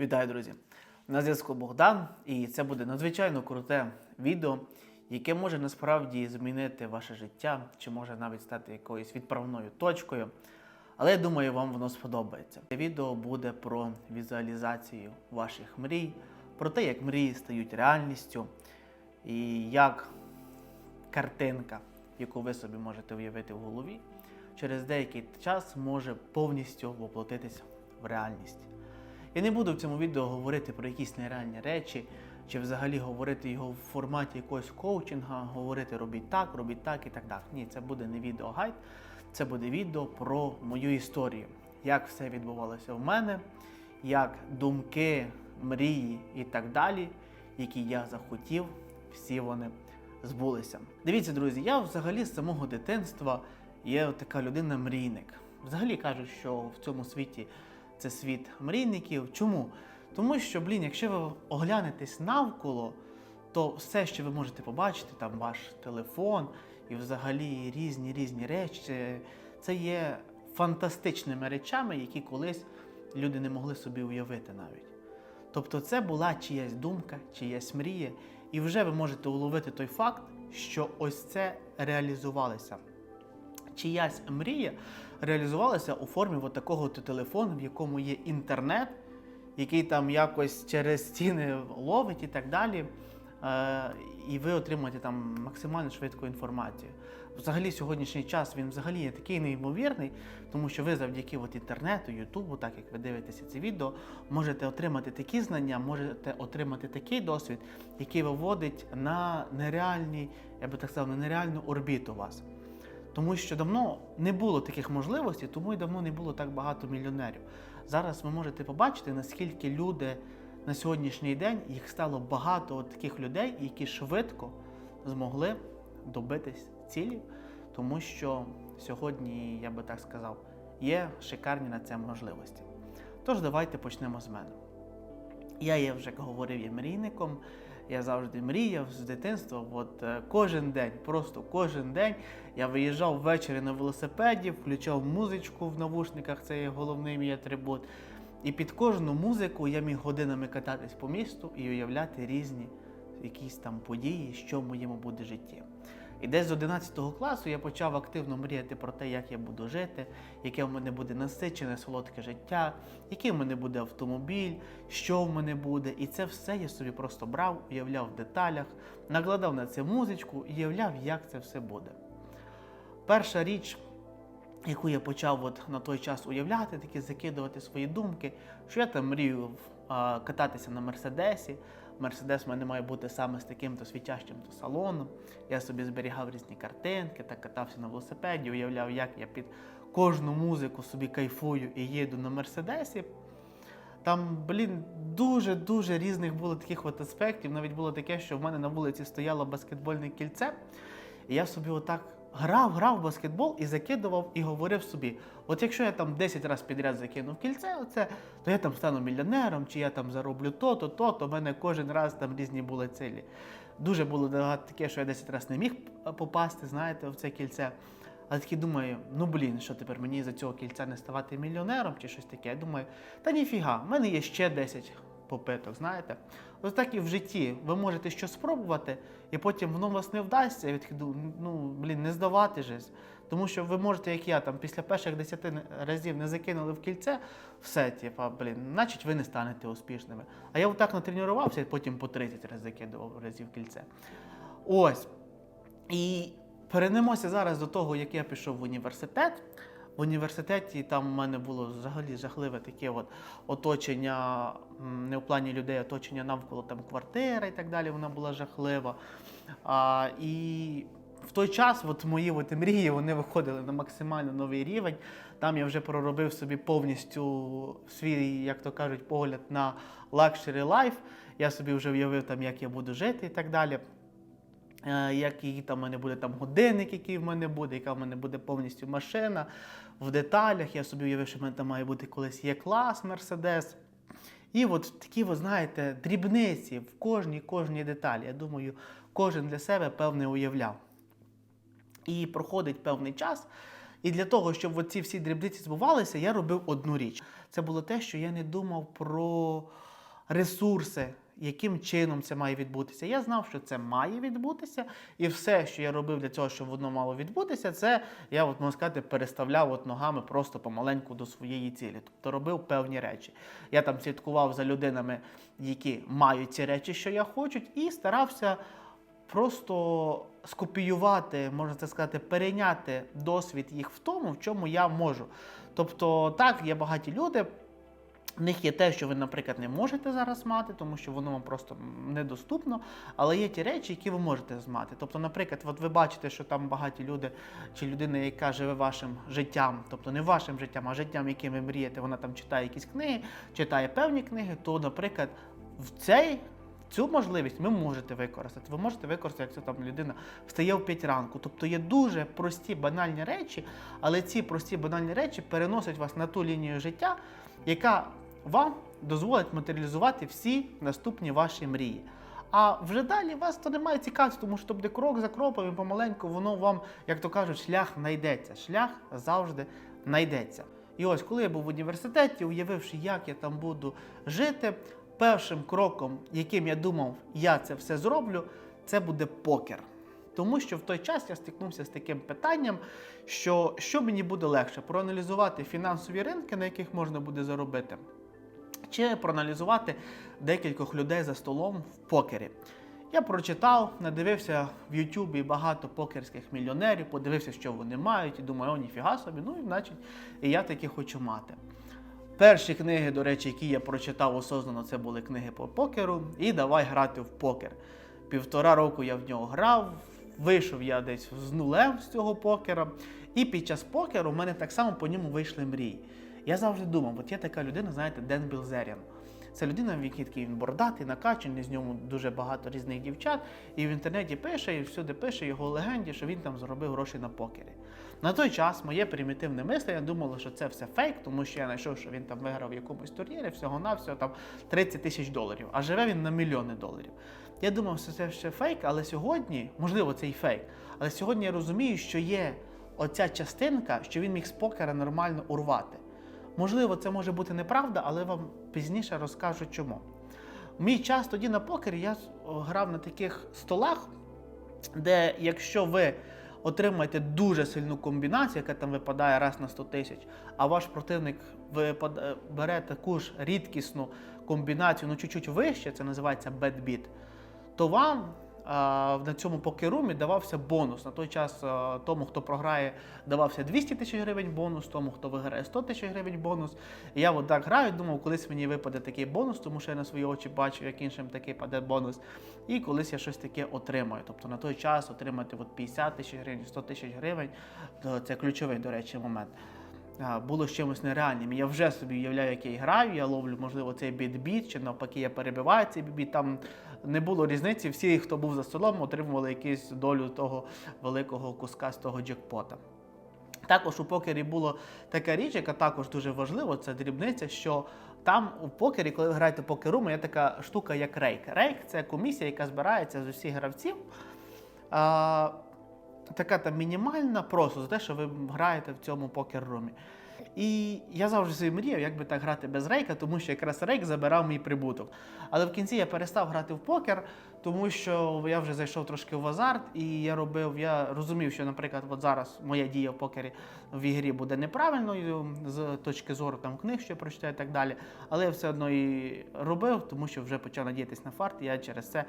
Вітаю, друзі! На зв'язку Богдан, і це буде надзвичайно круте відео, яке може насправді змінити ваше життя, чи може навіть стати якоюсь відправною точкою. Але я думаю, вам воно сподобається. Це відео буде про візуалізацію ваших мрій, про те, як мрії стають реальністю, і як картинка, яку ви собі можете уявити в голові, через деякий час може повністю воплотитися в реальність. Я не буду в цьому відео говорити про якісь нереальні речі, чи взагалі говорити його в форматі якогось коучинга, говорити робіть так, робіть так і так далі. Ні, це буде не відеогайд, це буде відео про мою історію, як все відбувалося в мене, як думки, мрії і так далі, які я захотів, всі вони збулися. Дивіться, друзі, я взагалі з самого дитинства є така людина-мрійник. Взагалі кажуть, що в цьому світі це світ мрійників. Чому? Тому що, блін, якщо ви оглянетесь навколо, то все, що ви можете побачити, там ваш телефон і взагалі різні різні речі, це, є фантастичними речами, які колись люди не могли собі уявити навіть. Тобто це була чиясь думка, чиясь мрія, і вже ви можете уловити той факт, що ось це реалізувалося. Чиясь мрія реалізувалася у формі от такого телефону, в якому є інтернет, який там якось через стіни ловить і так далі. Е, і ви отримуєте там максимально швидку інформацію. Взагалі, сьогоднішній час він взагалі є такий неймовірний, тому що ви завдяки от інтернету, Ютубу, так як ви дивитеся це відео, можете отримати такі знання, можете отримати такий досвід, який виводить на нереальні, я би так сказав, на нереальну орбіту вас. Тому що давно не було таких можливостей, тому і давно не було так багато мільйонерів. Зараз ви можете побачити, наскільки люди на сьогоднішній день їх стало багато от таких людей, які швидко змогли добитись цілі, тому що сьогодні, я би так сказав, є шикарні на це можливості. Тож давайте почнемо з мене. Я є вже як говорив, є мрійником. Я завжди мріяв з дитинства. От е, кожен день, просто кожен день я виїжджав ввечері на велосипеді, включав музичку в навушниках, це є головний мій атрибут. І під кожну музику я міг годинами кататись по місту і уявляти різні якісь там події, що в моєму буде житті. І десь з 11 класу я почав активно мріяти про те, як я буду жити, яке в мене буде насичене солодке життя, який в мене буде автомобіль, що в мене буде. І це все я собі просто брав, уявляв в деталях, накладав на це музичку і уявляв, як це все буде. Перша річ, яку я почав от на той час уявляти, такі закидувати свої думки, що я там мрію кататися на Мерседесі. Мерседес в мене має бути саме з таким-то світящим то салоном. Я собі зберігав різні картинки, так катався на велосипеді, уявляв, як я під кожну музику собі кайфую і їду на Мерседесі. Там, блін, дуже-дуже різних було таких от аспектів. Навіть було таке, що в мене на вулиці стояло баскетбольне кільце, і я собі отак грав, грав в баскетбол і закидував і говорив собі: от якщо я там 10 разів підряд закинув кільце, оце, то я там стану мільйонером, чи я там зароблю то, то, то, в мене кожен раз там різні були цілі. Дуже було таке, що я 10 разів не міг попасти, знаєте, в це кільце. Але таки думаю, ну блін, що тепер мені за цього кільця не ставати мільйонером чи щось таке. Я думаю, та ніфіга, в мене є ще 10 попиток, знаєте. Ось так і в житті. Ви можете щось спробувати, і потім воно вас не вдасться. І ви ну блін, не здавати же. Тому що ви можете, як я, там після перших 10 разів не закинули в кільце, все, типа, блін, значить ви не станете успішними. А я отак натренувався і потім по 30 разів закидував разів кільце. Ось. І перенемося зараз до того, як я пішов в університет. В університеті там в мене було взагалі жахливе таке от оточення, не в плані людей, оточення навколо там квартира і так далі. Вона була жахлива. А, і в той час от мої от мрії вони виходили на максимально новий рівень. Там я вже проробив собі повністю свій, як то кажуть, погляд на лакшері лайф. Я собі вже уявив, там, як я буду жити і так далі. Е, Який там в мене буде там годинник, який в мене буде, яка в мене буде повністю машина в деталях. Я собі уявив, що в мене там має бути колись є клас Мерседес. І от такі, ви знаєте, дрібниці в кожній кожній деталі. Я думаю, кожен для себе певне уявляв. І проходить певний час. І для того, щоб ці всі дрібниці збувалися, я робив одну річ. Це було те, що я не думав про ресурси, яким чином це має відбутися. Я знав, що це має відбутися, і все, що я робив для цього, щоб воно мало відбутися, це я, от, можна сказати, переставляв от ногами просто помаленьку до своєї цілі. Тобто робив певні речі. Я там слідкував за людинами, які мають ці речі, що я хочу, і старався просто скопіювати, можна це сказати, перейняти досвід їх в тому, в чому я можу. Тобто, так, є багаті люди. В них є те, що ви, наприклад, не можете зараз мати, тому що воно вам просто недоступно. Але є ті речі, які ви можете мати. Тобто, наприклад, от ви бачите, що там багаті люди чи людина, яка живе вашим життям, тобто не вашим життям, а життям, яким ви мрієте, вона там читає якісь книги, читає певні книги, то, наприклад, в цей. Цю можливість ви можете використати. Ви можете використати, як це там людина встає в 5 ранку. Тобто є дуже прості банальні речі, але ці прості банальні речі переносять вас на ту лінію життя, яка вам дозволить матеріалізувати всі наступні ваші мрії. А вже далі вас то немає цікавості, тому що буде крок за кроком і помаленьку воно вам, як то кажуть, шлях знайдеться. Шлях завжди знайдеться. І ось, коли я був в університеті, уявивши, як я там буду жити, першим кроком, яким я думав, я це все зроблю, це буде покер. Тому що в той час я стикнувся з таким питанням, що що мені буде легше проаналізувати фінансові ринки, на яких можна буде заробити, чи проаналізувати декількох людей за столом в покері. Я прочитав, надивився в Ютубі багато покерських мільйонерів, подивився, що вони мають, і думаю, о, ніфіга собі, ну і значить, і я таки хочу мати. Перші книги, до речі, які я прочитав осознано, це були книги по покеру. І давай грати в покер. Півтора року я в нього грав, вийшов я десь з нулем з цього покера. І під час покеру в мене так само по ньому вийшли мрії. Я завжди думав, от є така людина, знаєте, Ден Білзеріан. Це людина, в якій такий він бордатий, накачаний, з ньому дуже багато різних дівчат. І в інтернеті пише, і всюди пише його легенді, що він там заробив гроші на покері. На той час моє примітивне мислення думало, що це все фейк, тому що я знайшов, що він там виграв в якомусь турнірі, всього-навсього там 30 тисяч доларів, а живе він на мільйони доларів. Я думав, що це ще фейк, але сьогодні, можливо, це і фейк, але сьогодні я розумію, що є оця частинка, що він міг з покера нормально урвати. Можливо, це може бути неправда, але вам пізніше розкажу чому. Мій час тоді на покері я грав на таких столах, де якщо ви отримаєте дуже сильну комбінацію, яка там випадає раз на 100 тисяч, а ваш противник випад- бере таку ж рідкісну комбінацію, ну чуть-чуть вище, це називається бедбіт, то вам на цьому покерумі давався бонус. На той час тому, хто програє, давався 200 тисяч гривень бонус, тому хто виграє 100 тисяч гривень бонус. І я от так граю, думав, колись мені випаде такий бонус, тому що я на свої очі бачу, як іншим такий паде бонус. І колись я щось таке отримаю. Тобто на той час отримати от 50 тисяч гривень, 100 тисяч гривень це ключовий, до речі, момент. Було з чимось нереальним. Я вже собі уявляю, як я граю, я ловлю, можливо, цей біт-біт, чи навпаки, я перебиваю цей біт. Там не було різниці. Всі, хто був за столом, отримували якусь долю того великого куска з того джекпота. Також у покері була така річ, яка також дуже важлива, це дрібниця, що там у покері, коли ви граєте покеру, є така штука, як рейк. Рейк це комісія, яка збирається з усіх гравців. А, така там мінімальна просто за те, що ви граєте в цьому покер-румі. І я завжди собі мріяв, як би так грати без рейка, тому що якраз рейк забирав мій прибуток. Але в кінці я перестав грати в покер, тому що я вже зайшов трошки в азарт, і я робив, я розумів, що, наприклад, от зараз моя дія в покері в ігрі буде неправильною з точки зору там книг, що я прочитаю і так далі. Але я все одно і робив, тому що вже почав надіятися на фарт, і я через це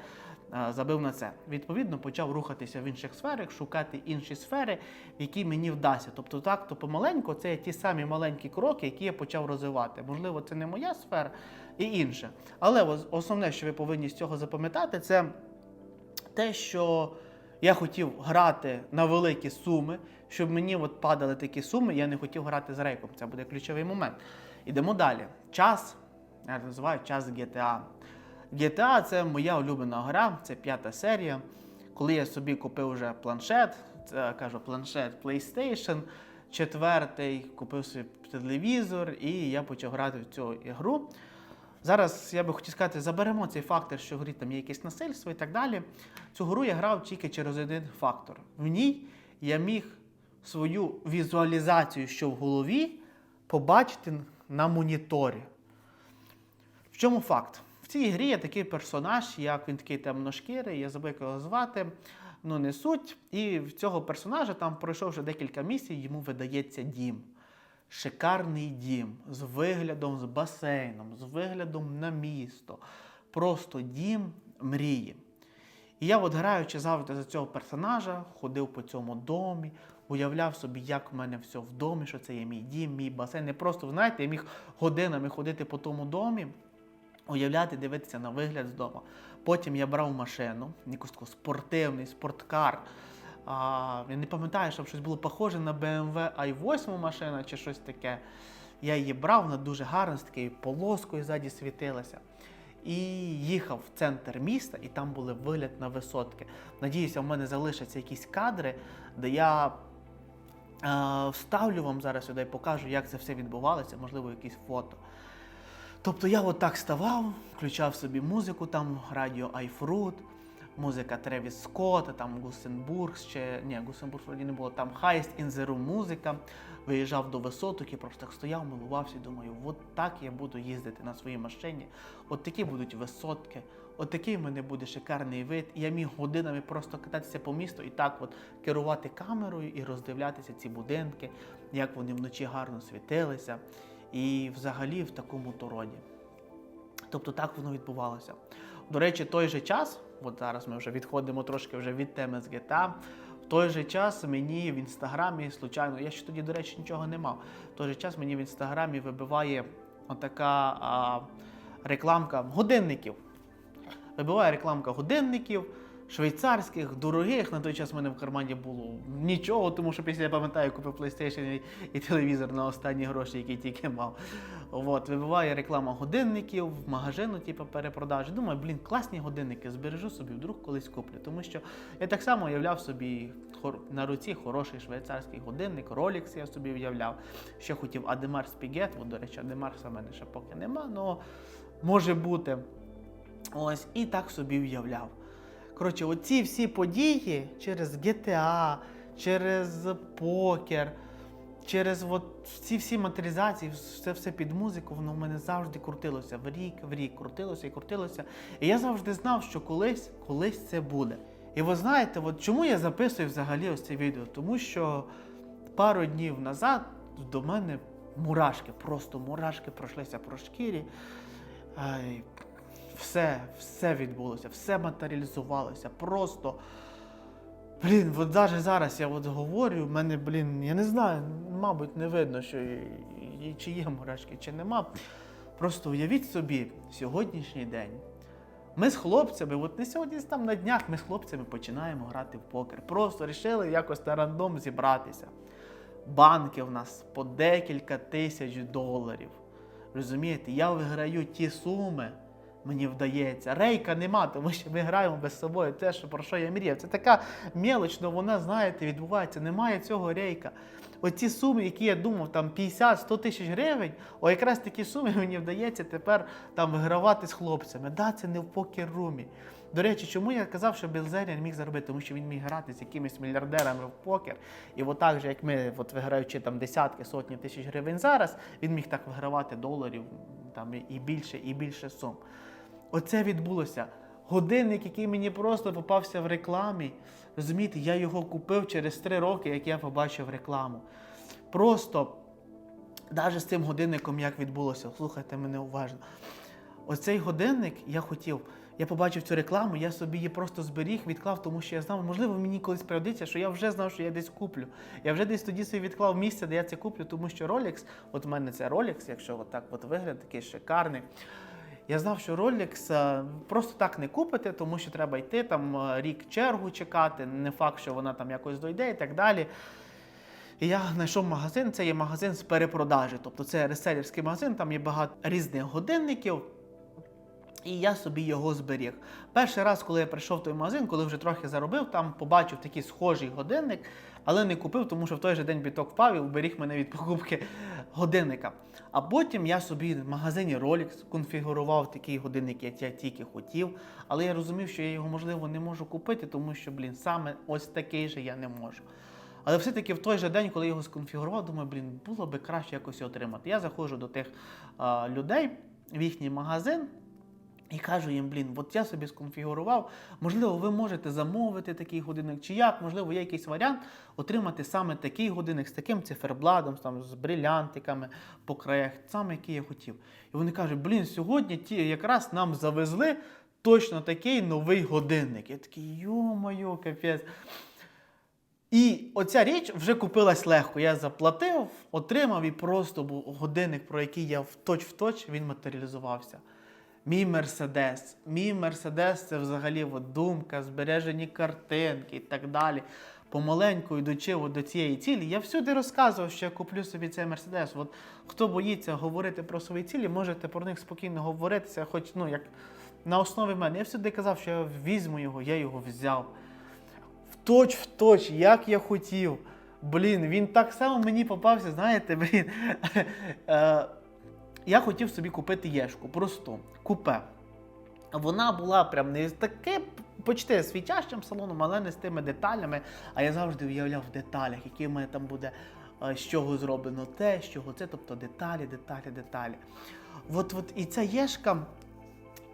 забив на це. Відповідно, почав рухатися в інших сферах, шукати інші сфери, які мені вдасться. Тобто, так, то помаленьку це ті самі маленькі кроки, які я почав розвивати. Можливо, це не моя сфера і інше. Але основне, що ви повинні з цього запам'ятати, це те, що я хотів грати на великі суми, щоб мені от падали такі суми, я не хотів грати з рейком. Це буде ключовий момент. Ідемо далі. Час, я називаю час GTA. GTA це моя улюблена гра, це п'ята серія. Коли я собі купив вже планшет, це кажу планшет PlayStation, четвертий, купив собі телевізор, і я почав грати в цю ігру. Зараз я би хотів сказати, заберемо цей фактор, що в грі там є якесь насильство і так далі. Цю гру я грав тільки через один фактор. В ній я міг свою візуалізацію, що в голові, побачити на моніторі. В чому факт? Цій грі є такий персонаж, як він такий темношкірий, я забув його звати. Ну, не суть. І в цього персонажа, там пройшовши декілька місій, йому видається дім. Шикарний дім з виглядом, з басейном, з виглядом на місто. Просто дім мрії. І я, от граючи завжди за цього персонажа, ходив по цьому домі, уявляв собі, як в мене все в домі, що це є мій дім, мій басейн. Не просто, знаєте, я міг годинами ходити по тому домі, уявляти, дивитися на вигляд з дому. Потім я брав машину, якусь таку спортивний спорткар. А, я не пам'ятаю, щоб щось було похоже на BMW i8 машина чи щось таке. Я її брав, вона дуже гарна, з такою полоскою ззаді світилася. І їхав в центр міста, і там були вигляд на висотки. Надіюся, в мене залишаться якісь кадри, де я е, вставлю вам зараз сюди і покажу, як це все відбувалося, можливо, якісь фото. Тобто я отак ставав, включав собі музику, там радіо iFruit, музика Тревіс Скотта, там Гусенбург, ще ні, Гусенбург вроді не було, там the Room музика. Виїжджав до висоток і просто так стояв, милувався і думаю, от так я буду їздити на своїй машині. От такі будуть висотки, от такий в мене буде шикарний вид. І я міг годинами просто кататися по місту і так от керувати камерою і роздивлятися ці будинки, як вони вночі гарно світилися. І взагалі в такому то роді. Тобто так воно відбувалося. До речі, той же час, от зараз ми вже відходимо трошки вже від теми з GTA, в той же час мені в інстаграмі, случайно, я ще тоді, до речі, нічого не мав. В той же час мені в інстаграмі вибиває отака а, рекламка годинників. Вибиває рекламка годинників, швейцарських, дорогих. На той час в мене в кармані було нічого, тому що після я пам'ятаю, купив PlayStation і, телевізор на останні гроші, які тільки мав. От, вибиває реклама годинників в магазину, типу перепродажі. Думаю, блін, класні годинники, збережу собі, вдруг колись куплю. Тому що я так само уявляв собі хор- на руці хороший швейцарський годинник, Rolex я собі уявляв. Ще хотів Адемар Спігет, бо, до речі, Адемарса в мене ще поки нема, але може бути. Ось, і так собі уявляв. Коротше, оці всі події через GTA, через покер, через от ці всі матеріалізації, це все під музику, воно в мене завжди крутилося в рік, в рік, крутилося і крутилося. І я завжди знав, що колись, колись це буде. І ви знаєте, от чому я записую взагалі ось це відео? Тому що пару днів назад до мене мурашки, просто мурашки пройшлися по шкірі. Все, все відбулося, все матеріалізувалося. Просто. Блін, от навіть зараз я от говорю, в мене, блін, я не знаю, мабуть, не видно, що чи є мурашки, чи нема. Просто уявіть собі, сьогоднішній день. Ми з хлопцями, от не сьогодні там на днях, ми з хлопцями починаємо грати в покер. Просто вирішили якось на рандом зібратися. Банки в нас по декілька тисяч доларів. Розумієте, я виграю ті суми, мені вдається. Рейка нема, тому що ми граємо без собою. Те, що про що я мріяв. Це така мелоч, але вона, знаєте, відбувається. Немає цього рейка. Оці суми, які я думав, там 50-100 тисяч гривень, о, якраз такі суми мені вдається тепер там вигравати з хлопцями. Да, це не в покер-румі. До речі, чому я казав, що Білзерія не міг заробити? Тому що він міг грати з якимись мільярдерами в покер. І от так же, як ми, от виграючи там десятки, сотні тисяч гривень зараз, він міг так вигравати доларів там і більше, і більше сум. Оце відбулося. Годинник, який мені просто попався в рекламі. Розумієте, я його купив через три роки, як я побачив рекламу. Просто навіть з цим годинником як відбулося, слухайте мене уважно. Оцей годинник я хотів. Я побачив цю рекламу, я собі її просто зберіг, відклав, тому що я знав, можливо, мені колись пригодиться, що я вже знав, що я десь куплю. Я вже десь тоді собі відклав місце, де я це куплю, тому що Rolex, от в мене це Rolex, якщо от так от вигляд такий шикарний. Я знав, що Rolex е, просто так не купити, тому що треба йти там е, рік чергу чекати, не факт, що вона там якось дойде і так далі. І я знайшов магазин, це є магазин з перепродажі. Тобто це реселерський магазин, там є багато різних годинників. І я собі його зберіг. Перший раз, коли я прийшов в той магазин, коли вже трохи заробив, там побачив такий схожий годинник, але не купив, тому що в той же день біток впав і уберіг мене від покупки годинника. А потім я собі в магазині Rolex конфігурував такий годинник, як я тільки хотів. Але я розумів, що я його можливо не можу купити, тому що, блін, саме ось такий же я не можу. Але все-таки в той же день, коли я його сконфігурував, думаю, блін, було би краще якось отримати. Я заходжу до тих а, людей в їхній магазин. І кажу їм, блін, от я собі сконфігурував, можливо, ви можете замовити такий годинник, чи як, можливо, є якийсь варіант отримати саме такий годинник з таким цифербладом, там, з брилянтиками по краях, саме який я хотів. І вони кажуть, блін, сьогодні ті якраз нам завезли точно такий новий годинник. Я такий, йо-моє, капець. І оця річ вже купилась легко. Я заплатив, отримав і просто був годинник, про який я в точ в точ він матеріалізувався. Мій Мерседес. Мій Мерседес це взагалі от думка, збережені картинки і так далі. Помаленьку йдучи от до цієї цілі, я всюди розказував, що я куплю собі цей Мерседес. От хто боїться говорити про свої цілі, можете про них спокійно говоритися, хоч ну як на основі мене. Я всюди казав, що я візьму його, я його взяв. В точ як я хотів. Блін, він так само мені попався, знаєте, блін. Е, я хотів собі купити єшку, просто купе. Вона була прям не таке почти світящим салоном, але не з тими деталями. А я завжди уявляв в деталях, який в там буде, е, з чого зроблено те, з чого це, тобто деталі, деталі, деталі. От, от і ця єшка,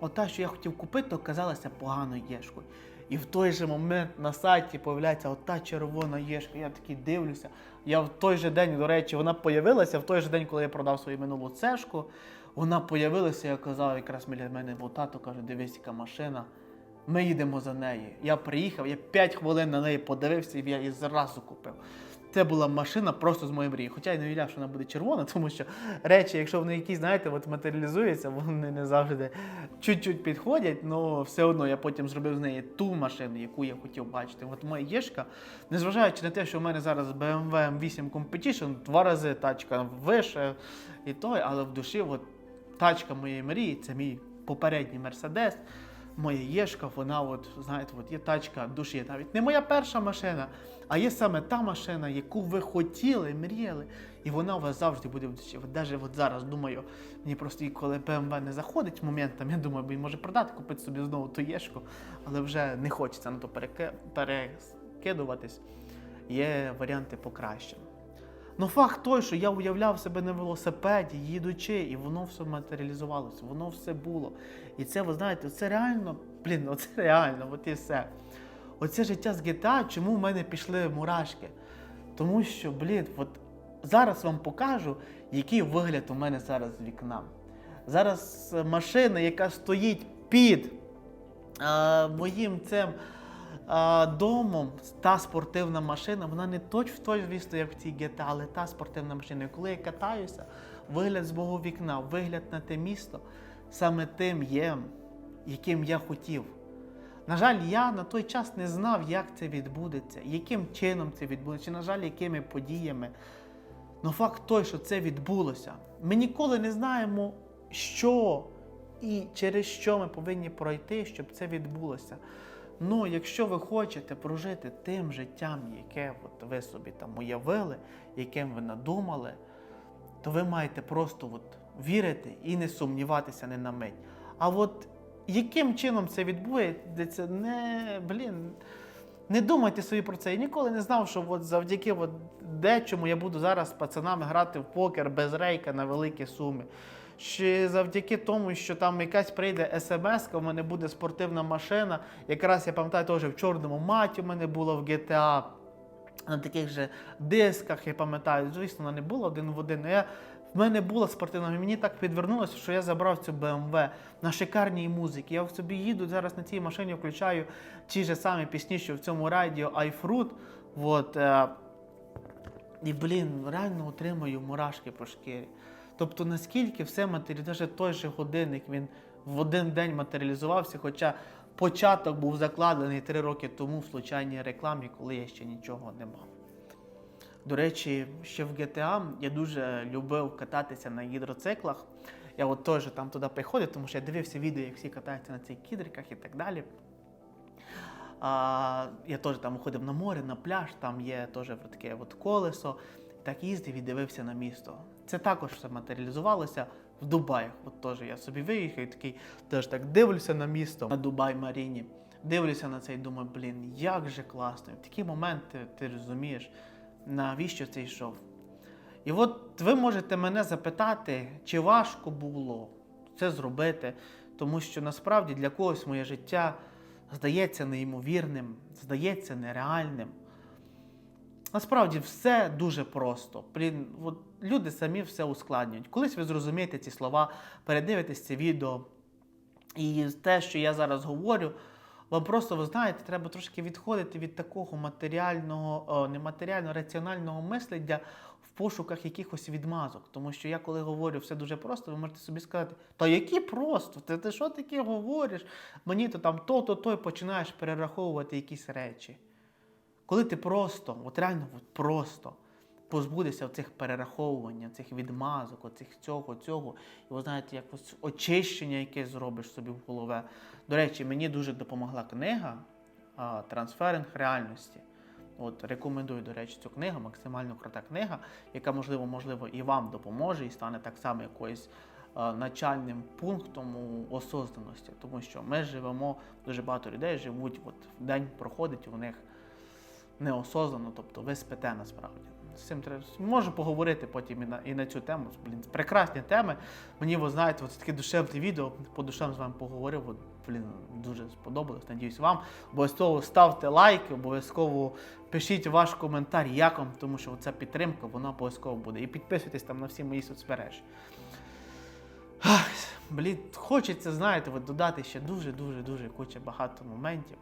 ота, що я хотів купити, оказалася поганою єшкою. І в той же момент на сайті появляється ота червона єшка. Я такий дивлюся. Я в той же день, до речі, вона появилася в той же день, коли я продав свою минулу цешку. Вона появилася, я казав, якраз біля мене був тато, каже, дивись, яка машина. Ми їдемо за нею. Я приїхав, я 5 хвилин на неї подивився і я її зразу купив. Це була машина просто з моєї мрії. Хоча я не уявляв, що вона буде червона, тому що речі, якщо вони якісь, знаєте, от матеріалізуються, вони не завжди чуть-чуть підходять, але все одно я потім зробив з неї ту машину, яку я хотів бачити. От моя єшка, незважаючи на те, що в мене зараз BMW M8 Competition, два рази тачка вище і той, але в душі от, тачка моєї мрії, це мій попередній Мерседес. Моя єшка, вона, от, знаєте, от є тачка душі. Навіть не моя перша машина, а є саме та машина, яку ви хотіли, мріяли, і вона у вас завжди буде в душі. От навіть от зараз думаю, мені просто і коли BMW не заходить моментом, я думаю, бо може продати, купити собі знову ту єшку, але вже не хочеться на то перекидуватись. Є варіанти покраще. Ну, факт той, що я уявляв себе на велосипеді, їдучи, і воно все матеріалізувалося, воно все було. І це, ви знаєте, це реально, блін, оце реально, от і все. Оце життя з GTA, чому в мене пішли мурашки? Тому що, блін, от зараз вам покажу, який вигляд у мене зараз з вікна. Зараз е, машина, яка стоїть під е, моїм цим домом, та спортивна машина, вона не точ в точ, звісно, як в цій GTA, але та спортивна машина. І коли я катаюся, вигляд з мого вікна, вигляд на те місто, саме тим є, яким я хотів. На жаль, я на той час не знав, як це відбудеться, яким чином це відбудеться, чи, на жаль, якими подіями. Ну факт той, що це відбулося. Ми ніколи не знаємо, що і через що ми повинні пройти, щоб це відбулося. Ну, якщо ви хочете прожити тим життям, яке от ви собі там уявили, яким ви надумали, то ви маєте просто от вірити і не сумніватися не на мить. А от яким чином це відбувається, не блін. Не думайте собі про це. Я ніколи не знав, що от завдяки от дечому я буду зараз з пацанами грати в покер без рейка на великі суми. Чи завдяки тому, що там якась прийде смс, у мене буде спортивна машина. Якраз я пам'ятаю, теж в чорному маті у мене було в GTA. На таких же дисках, я пам'ятаю, звісно, вона не була один в один. Я, в мене була спортивна, і мені так підвернулося, що я забрав цю BMW на шикарній музиці. Я в собі їду зараз на цій машині, включаю ті ж самі пісні, що в цьому радіо iFruit. От, е, і, блін, реально отримую мурашки по шкірі. Тобто, наскільки все навіть той же годинник, він в один день матеріалізувався, хоча початок був закладений три роки тому в случайній рекламі, коли я ще нічого не мав. До речі, ще в GTA я дуже любив кататися на гідроциклах. Я от теж там туди приходив, тому що я дивився відео, як всі катаються на цих кідриках і так далі. А, я теж там ходив на море, на пляж, там є теж таке от колесо. Так їздив і дивився на місто. Це також все матеріалізувалося в Дубаях. От теж я собі виїхав і такий теж так дивлюся на місто на Дубай Маріні. Дивлюся на це і думаю, блін, як же класно. В такі моменти ти розумієш, навіщо це йшов. І от ви можете мене запитати, чи важко було це зробити, Тому що насправді для когось моє життя здається неймовірним, здається нереальним. Насправді все дуже просто. Блін, от люди самі все ускладнюють. Колись ви зрозумієте ці слова, передивитесь це відео. І те, що я зараз говорю, вам просто, ви знаєте, треба трошки відходити від такого матеріального, нематеріального, раціонального мислення в пошуках якихось відмазок. Тому що я, коли говорю все дуже просто, ви можете собі сказати, та які просто? Ти, ти що таке говориш? Мені то там то, то, то, і починаєш перераховувати якісь речі. Коли ти просто, от реально от просто позбудешся цих перераховувань, цих відмазок, оцих цього, цього, і ви знаєте, як ось очищення якесь зробиш собі в голове. До речі, мені дуже допомогла книга Трансферинг реальності. От рекомендую, до речі, цю книгу, максимально крута книга, яка, можливо, можливо, і вам допоможе, і стане так само якоюсь е, начальним пунктом у осознаності. Тому що ми живемо, дуже багато людей живуть, от день проходить у них неосознано, тобто ви спите насправді. З цим треба можу поговорити потім і на, і на цю тему. Блін, прекрасні теми. Мені, ви знаєте, от таке душевне відео, по душам з вами поговорив. От, блін, дуже сподобалось. Надіюсь, вам. Обов'язково ставте лайки, обов'язково пишіть ваш коментар, як вам, тому що ця підтримка, вона обов'язково буде. І підписуйтесь там на всі мої соцмережі. Ах, Блін, хочеться, знаєте, от додати ще дуже-дуже дуже куча багато моментів.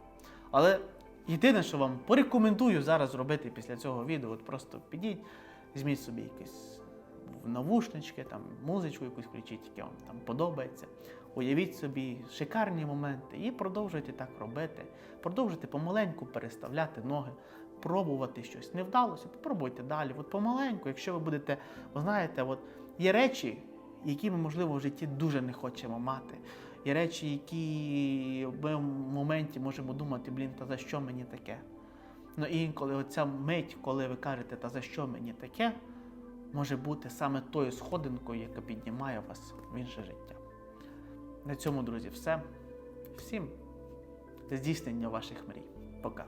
Але єдине, що вам порекомендую зараз зробити після цього відео, от просто підіть, візьміть собі якісь навушнички, там, музичку якусь включіть, яка вам там подобається. Уявіть собі шикарні моменти і продовжуйте так робити. Продовжуйте помаленьку переставляти ноги, пробувати щось. Не вдалося, попробуйте далі. От помаленьку, якщо ви будете, ви знаєте, от є речі, які ми, можливо, в житті дуже не хочемо мати. Є речі, які ми в моменті можемо думати, блін, та за що мені таке? Ну і інколи оця мить, коли ви кажете, та за що мені таке, може бути саме тою сходинкою, яка піднімає вас в інше життя. На цьому, друзі, все. Всім здійснення ваших мрій. Пока.